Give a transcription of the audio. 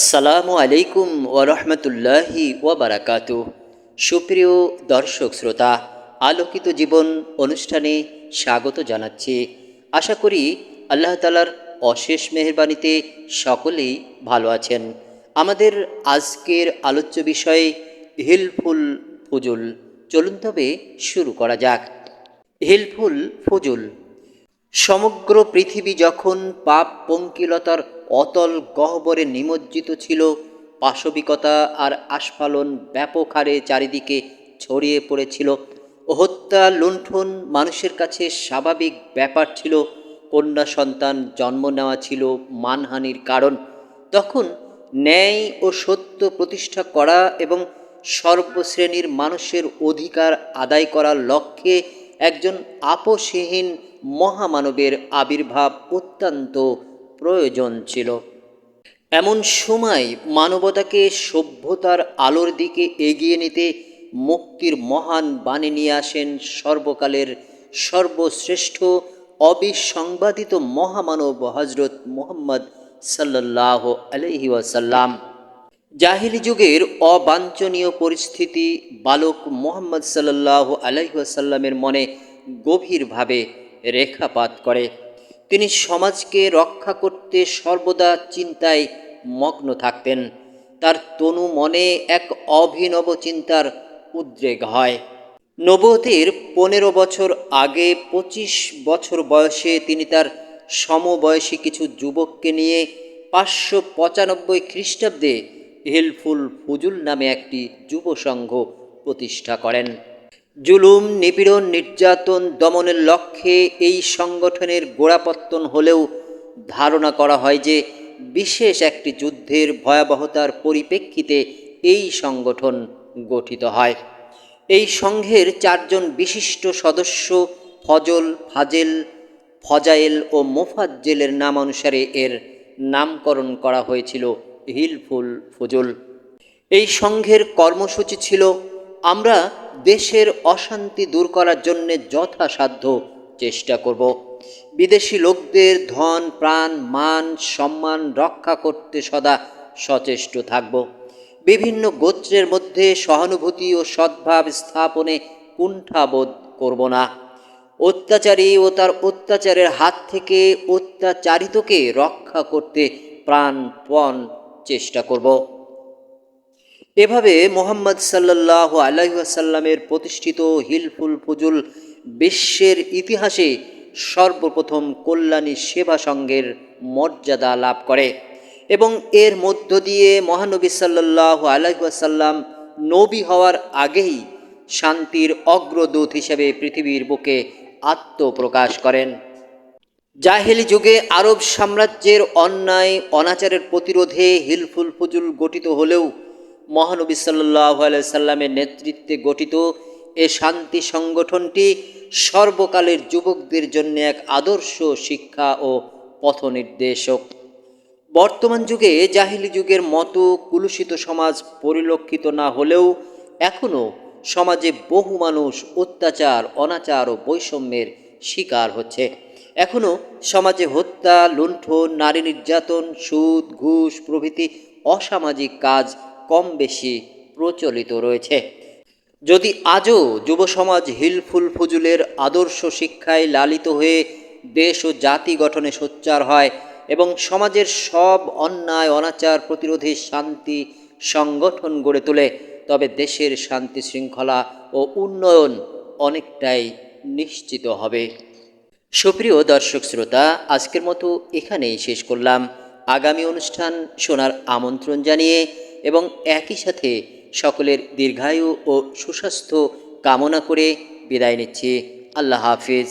আসসালামু আলাইকুম ওরহমতুল্লাহি ওবরাকাতু সুপ্রিয় দর্শক শ্রোতা, আলোকিত জীবন অনুষ্ঠানে স্বাগত জানাচ্ছি। আশা করি আল্লাহ তালার অশেষ মেহরবানিতে সকলেই ভালো আছেন। আমাদের আজকের আলোচ্য বিষয় হিলফুল ফুজুল। চলুন তবে শুরু করা যাক। হিলফুল ফুজুল সমগ্র পৃথিবী যখন পাপ পঙ্কিলতার অতল গহ্বরে নিমজ্জিত ছিল, পাশবিকতা আর আস্ফালন ব্যাপক হারে চারিদিকে ছড়িয়ে পড়েছিল। হত্যা, লুণ্ঠন মানুষের কাছে স্বাভাবিক ব্যাপার ছিল। কন্যা সন্তান জন্ম নেওয়া ছিল মানহানির কারণ। তখন ন্যায় ও সত্য প্রতিষ্ঠা করা এবং সর্বশ্রেণীর মানুষের অধিকার আদায় করার লক্ষ্যে একজন আপোষহীন মহামানবের আবির্ভাব অত্যন্ত প্রয়োজন ছিল। এমন সময় মানবতাকে সভ্যতার আলোর দিকে এগিয়ে নিতে মুক্তির মহান বাণী নিয়ে আসেন সর্বকালের সর্বশ্রেষ্ঠ অবিসংবাদিত মহামানব হজরত মোহাম্মদ সাল্লাহ আলহি ওয়াসাল্লাম। জাহিলি যুগের অবাঞ্ছনীয় পরিস্থিতি বালক মোহাম্মদ সাল্লাহ আলাইসাল্লামের মনে গভীরভাবে রেখাপাত করে। তিনি সমাজকে রক্ষা করতে সর্বদা চিন্তায় মগ্ন থাকতেন। তার তনু মনে এক অভিনব চিন্তার উদ্রেক হয়। নবতের পনেরো বছর আগে পঁচিশ বছর বয়সে তিনি তার সমবয়সী কিছু যুবককে নিয়ে পাঁচশো পঁচানব্বই খ্রিস্টাব্দে হিলফুল ফুজুল নামে একটি যুব সংঘ প্রতিষ্ঠা করেন। জুলুম, নিপীড়ন, নির্যাতন, দমনের লক্ষ্যে এই সংগঠনের গোড়াপত্তন হলেও ধারণা করা হয় যে বিশেষ একটি যুদ্ধের ভয়াবহতার পরিপ্রেক্ষিতে এই সংগঠন গঠিত হয়। এই সংঘের চারজন বিশিষ্ট সদস্য ফজল, ফাজেল ফজাইল ও মোফাজ্জেলের নাম অনুসারে এর নামকরণ করা হয়েছিল। হিলফুল ফজল। এই সংঘের কর্মসূচি ছিল, আমরা দেশের অশান্তি দূর করার জন্যে যথাসাধ্য চেষ্টা করব। বিদেশি লোকদের ধন, প্রাণ, মান, সম্মান রক্ষা করতে সদা সচেষ্ট থাকব। বিভিন্ন গোত্রের মধ্যে সহানুভূতি ও সদ্ভাব স্থাপনে কুণ্ঠাবোধ করব না। অত্যাচারী ও তার অত্যাচারের হাত থেকে অত্যাচারিতকে রক্ষা করতে প্রাণপণ চেষ্টা করব। এভাবে মোহাম্মদ সাল্লাহ আলাইসাল্লামের প্রতিষ্ঠিত হিলফুল ফুজুল বিশ্বের ইতিহাসে সর্বপ্রথম কল্যাণী সেবা সংঘের মর্যাদা লাভ করে এবং এর মধ্য দিয়ে মহানবী সাল্লাহ আলাইসাল্লাম নবী হওয়ার আগেই শান্তির অগ্রদূত হিসেবে পৃথিবীর বুকে আত্মপ্রকাশ করেন। জাহেলি যুগে আরব সাম্রাজ্যের অন্যায়, অনাচারের প্রতিরোধে হিলফুল ফুজুল গঠিত হলেও মহানবী সাল্লাহ সাল্লামের নেতৃত্বে গঠিত এ শান্তি সংগঠনটি সর্বকালের যুবকদের জন্য এক আদর্শ শিক্ষা ও পথনির্দেশক। বর্তমান যুগে জাহিলি যুগের মতো কুলুষিত সমাজ পরিলক্ষিত না হলেও এখনও সমাজে বহু মানুষ অত্যাচার, অনাচার ও বৈষম্যের শিকার হচ্ছে। এখনও সমাজে হত্যা, লুণ্ঠন, নারী নির্যাতন, সুদ, ঘুষ প্রভৃতি অসামাজিক কাজ কম বেশি প্রচলিত রয়েছে। যদি আজও যুব সমাজ হিলফুল ফুজুলের আদর্শ শিক্ষায় লালিত হয়ে দেশ ও জাতি গঠনে সোচ্চার হয় এবং সমাজের সব অন্যায়, অনাচার প্রতিরোধে শান্তি সংগঠন গড়ে তোলে, তবে দেশের শান্তি শৃঙ্খলা ও উন্নয়ন অনেকটাই নিশ্চিত হবে। সুপ্রিয় দর্শক শ্রোতা, আজকের মতো এখানেই শেষ করলাম। আগামী অনুষ্ঠান শোনার আমন্ত্রণ জানিয়ে এবং একই সাথে সকলের দীর্ঘায়ু ও সুস্বাস্থ্য কামনা করে বিদায় নিচ্ছি। আল্লাহ হাফিজ।